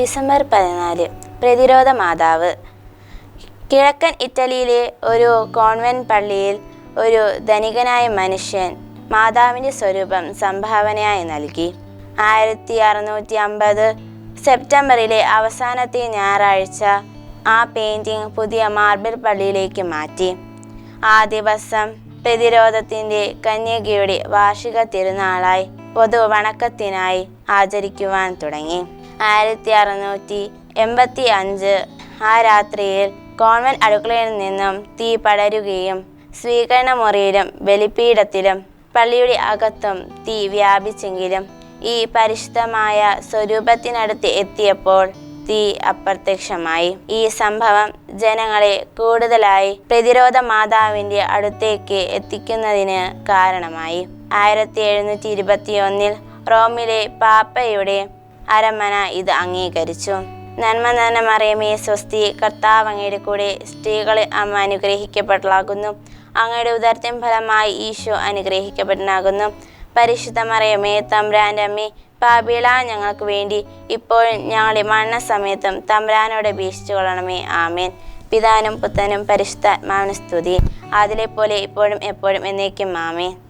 December പതിനാല് പ്രതിരോധ മാതാവ്. കിഴക്കൻ ഇറ്റലിയിലെ ഒരു കോൺവെന്റ് പള്ളിയിൽ ഒരു ധനികനായ മനുഷ്യൻ മാതാവിന്റെ സ്വരൂപം സംഭാവനയായി നൽകി. ആയിരത്തി അറുന്നൂറ്റി അമ്പത് സെപ്റ്റംബറിലെ അവസാനത്തെ ഞായറാഴ്ച ആ പെയിന്റിംഗ് പുതിയ മാർബിൾ പള്ളിയിലേക്ക് മാറ്റി. ആ ദിവസം പ്രതിരോധത്തിന്റെ കന്യകയുടെ വാർഷിക തിരുനാളായി പൊതു വണക്കത്തിനായി ആചരിക്കുവാൻ തുടങ്ങി. ആയിരത്തി അറുന്നൂറ്റി എൺപത്തി അഞ്ച് ആ രാത്രിയിൽ കോൺവെന്റ് അടുക്കളയിൽ നിന്നും തീ പടരുകയും സ്വീകരണ മുറിയിലും ബലിപീഠത്തിലും പള്ളിയുടെ അകത്തും തീ വ്യാപിച്ചെങ്കിലും ഈ പരിശുദ്ധമായ സ്വരൂപത്തിനടുത്ത് എത്തിയപ്പോൾ തീ അപ്രത്യക്ഷമായി. ഈ സംഭവം ജനങ്ങളെ കൂടുതലായി പ്രതിരോധ മാതാവിന്റെ അടുത്തേക്ക് എത്തിക്കുന്നതിന് കാരണമായി. ആയിരത്തി എഴുന്നൂറ്റി ഇരുപത്തി ഒന്നിൽ റോമിലെ പാപ്പയുടെ അരമന ഇത് അംഗീകരിച്ചു. നന്മ നന്മ മറിയമേ സ്വസ്തി കർത്താവ് അങ്ങയുടെ കൂടെ സ്ത്രീകളെ അമ്മ അനുഗ്രഹിക്കപ്പെടലാകുന്നു അങ്ങയുടെ ഉദരത്തിൻ ഫലമായി ഈശോ അനുഗ്രഹിക്കപ്പെട്ടനാകുന്നു. പരിശുദ്ധ മറിയമേ തമ്പ്രാന്റെ അമ്മേ പാപിള ഞങ്ങൾക്ക് വേണ്ടി ഇപ്പോൾ ഞങ്ങളുടെ മരണസമയത്തും തമ്പ്രാനോട് അപേക്ഷിച്ചു കൊള്ളണമേ. ആമേൻ. പിതാനും പുത്തനും പരിശുദ്ധാത്മാവിന് സ്തുതി. അതിലെ പോലെ ഇപ്പോഴും എപ്പോഴും എന്നേക്കും. ആമേൻ.